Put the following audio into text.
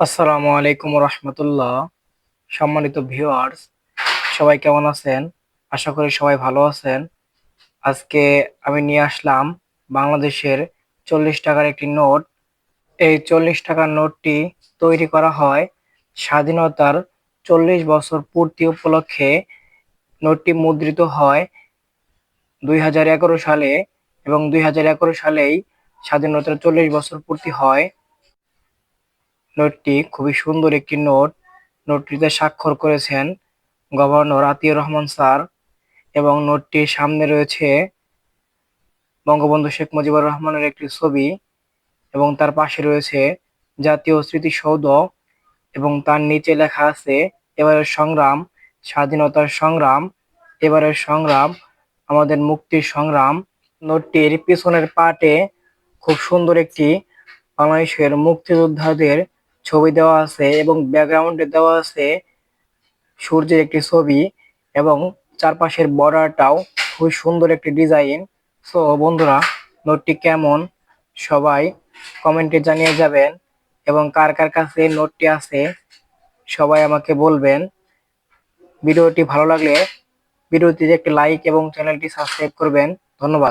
আসসালামু আলাইকুম রহমতুল্লাহ। সম্মানিত ভিউয়ার্স সবাই কেমন আছেন? আশা করি সবাই ভালো আছেন। আজকে আমি নিয়ে আসলাম বাংলাদেশের চল্লিশ টাকার একটি নোট। এই চল্লিশ টাকার নোটটি তৈরি করা হয় স্বাধীনতার চল্লিশ বছর পূর্তি উপলক্ষে। নোটটি মুদ্রিত হয় দুই হাজার এগারো সালে এবং দুই হাজার এগারো সালেই স্বাধীনতার চল্লিশ বছর পূর্তি হয়। নোটটি খুবই সুন্দর একটি নোট। নোটটিতে স্বাক্ষর করেছেন গভর্নর আতিউর রহমান স্যার এবং নোটটির সামনে রয়েছে বঙ্গবন্ধু শেখ মুজিবুর রহমানের একটি ছবি এবং তার পাশে রয়েছে জাতীয় স্মৃতিসৌধ এবং তার নিচে লেখা আছে, এবারের সংগ্রাম, স্বাধীনতার সংগ্রাম, এবারের সংগ্রাম, আমাদের মুক্তির সংগ্রাম। নোটটির পিছনের পাটে খুব সুন্দর একটি বাংলাদেশের মুক্তিযোদ্ধাদের ছবি দেওয়া আছে এবং ব্যাকগ্রাউন্ডে দেওয়া আছে সূর্যের একটি ছবি এবং চারপাশের বর্ডারটাও খুব সুন্দর একটি ডিজাইন সো বন্ধুরা নোটটি কেমন? সবাই কমেন্টে জানিয়ে যাবেন এবং কার কার কাছে নোটটি আছে সবাই আমাকে বলবেন। ভিডিওটি ভালো লাগলে ভিডিওটিতে একটি লাইক এবং চ্যানেলটি সাবস্ক্রাইব করবেন। ধন্যবাদ।